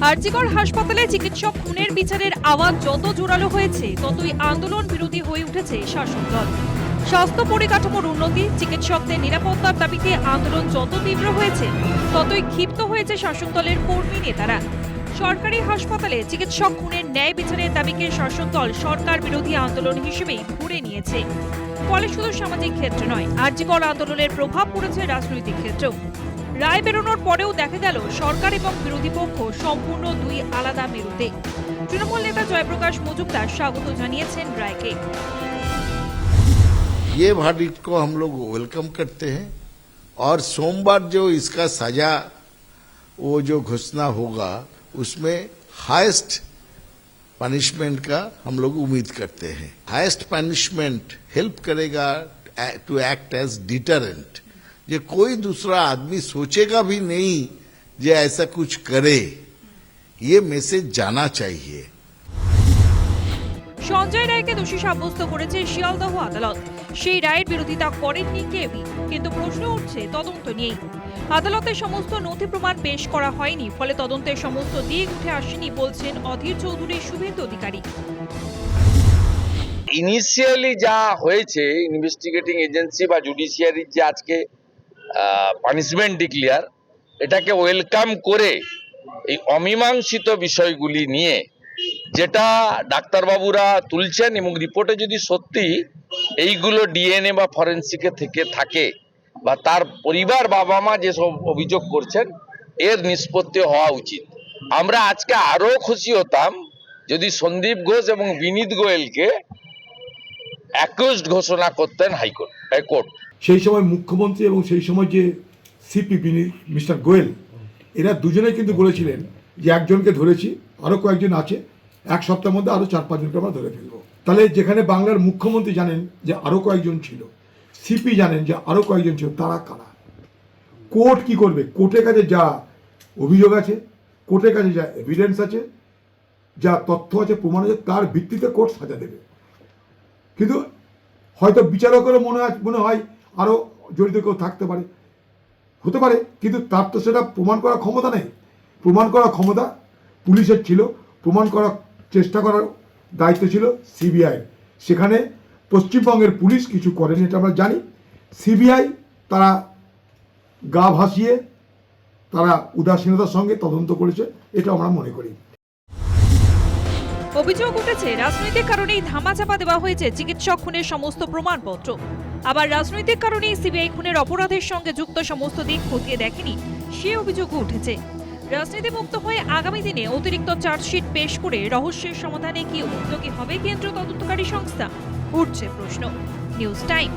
আরজিকর হাসপাতালে চিকিৎসক খুনের বিচারের আওয়াজ যত জোরালো হয়েছে, ততই আন্দোলন বিরোধী হয়ে উঠেছে শাসক দল। স্বাস্থ্য পরিকাঠামোর উন্নতি, চিকিৎসকদের নিরাপত্তার দাবিতে আন্দোলন যত তীব্র হয়েছে, ততই ক্ষিপ্ত হয়েছে শাসক দলের কর্মী নেতারা। সরকারি হাসপাতালে চিকিৎসক খুনের ন্যায় বিচারের দাবিকে শাসক দল সরকার বিরোধী আন্দোলন হিসেবেই ঘুরে নিয়েছে। ফলে শুধু সামাজিক ক্ষেত্র নয় আরজিকর আন্দোলনের প্রভাব পড়েছে রাজনৈতিক ক্ষেত্রেও। রায় বেরোনোর পরেও দেখা গেল সরকার এবং বিরোধী পক্ষ সম্পূর্ণ দুই আলাদা মেরুতে তৃণমূল নেতা জয়প্রকাশ মজুমদার স্বাগত জানিয়েছেন রায়কে ये वर्डिक्ट को हम लोग वेलकम करते हैं और सोमवार जो इसका सजा वो जो घोषणा होगा उसमें हाईएस्ट पनिशमेंट का हम लोग उम्मीद करते हैं हाईएस्ट पनिशमेंट हेल्प करेगा टू एक्ट एज डिटरेंट ये कोई दूसरा आदमी सोचेगा भी नहीं जे ऐसा कुछ करे ये मैसेज जाना चाहिए সঞ্জয় রায়কে দোষী সাব্যস্ত করেছে শিয়ালদহ আদালত সেই রায়ের বিরোধিতা করেননি কেউই কিন্তু প্রশ্ন উঠছে তদন্ত নিয়েই আদালতের সমস্ত নথি প্রমাণ পেশ করা হয়নি ফলে তদন্তের সমস্ত দিক উঠে আসেনি বলছেন অধীর চৌধুরী শুভেন্দু অধিকারী ইনিশিয়ালি যা হয়েছে ইনভেস্টিগেটিং এজেন্সি বা জুডিশিয়ারির যে আজকে পানিশমেন্ট ডিক্লিয়ার এটাকে ওয়েলকাম করে এই অমীমাংসিত বিষয়গুলি নিয়ে যেটা ডাক্তারবাবুরা তুলছেন এবং রিপোর্টে যদি সত্যি এইগুলো ডিএনএ বা ফরেন্সিকে থেকে থাকে বা তার পরিবার বাবা মা যেসব অভিযোগ করছেন, এর নিষ্পত্তি হওয়া উচিত। আমরা আজকে আরও খুশি হতাম যদি সন্দীপ ঘোষ এবং বিনীত গোয়েলকে অ্যাকিউজড ঘোষণা করতেন হাইকোর্ট হাইকোর্ট। সেই সময় মুখ্যমন্ত্রী এবং সেই সময় যে সিপি মিস্টার গোয়েল, এরা দুজনেই কিন্তু বলেছিলেন যে একজনকে ধরেছি আরও কয়েকজন আছে, এক সপ্তাহের মধ্যে আরও চার পাঁচজনকে আমরা ধরে ফেলব। তাহলে যেখানে বাংলার মুখ্যমন্ত্রী জানেন যে আরও কয়েকজন ছিল, সিপি জানেন যে আরও কয়েকজন ছিল, তারা কারা? কোর্ট কি করবে? কোর্টের কাছে যা অভিযোগ আছে, কোর্টের কাছে যা এভিডেন্স আছে, যা তথ্য আছে, প্রমাণ আছে, তার ভিত্তিতে কোর্ট সাজা দেবে। কিন্তু হয়তো বিচারকেরও মনে হয় মনে হয় আরও জড়িত কেউ থাকতে পারে। হতে পারে, কিন্তু তার তো সেটা প্রমাণ করার ক্ষমতা নেই। প্রমাণ করার ক্ষমতা পুলিশের ছিল, প্রমাণ করার চেষ্টা করার দায়িত্ব ছিল সিবিআই। সেখানে পশ্চিমবঙ্গের পুলিশ কিছু করেনি, এটা আমরা জানি। সিবিআই তারা গা ভাসিয়ে, তারা উদাসীনতার সঙ্গে তদন্ত করেছে, এটা আমরা মনে করি। অভিযোগ উঠেছে, রাজনৈতিক কারণেই ধামাচাপা দেওয়া হয়েছে চিকিৎসক খুনের সমস্ত প্রমাণপত্র। আবার রাজনৈতিক কারণেই সিবিআই খুনের অপরাধের সঙ্গে যুক্ত সমস্ত দিক খতিয়ে দেখেনি, সে অভিযোগও উঠেছে। রাজনীতি মুক্ত হয়ে আগামী দিনে অতিরিক্ত চার্জশিট পেশ করে রহস্যের সমাধানে কি উদ্যোগী হবে কেন্দ্রীয় তদন্তকারী সংস্থা? উঠছে প্রশ্ন। News Time.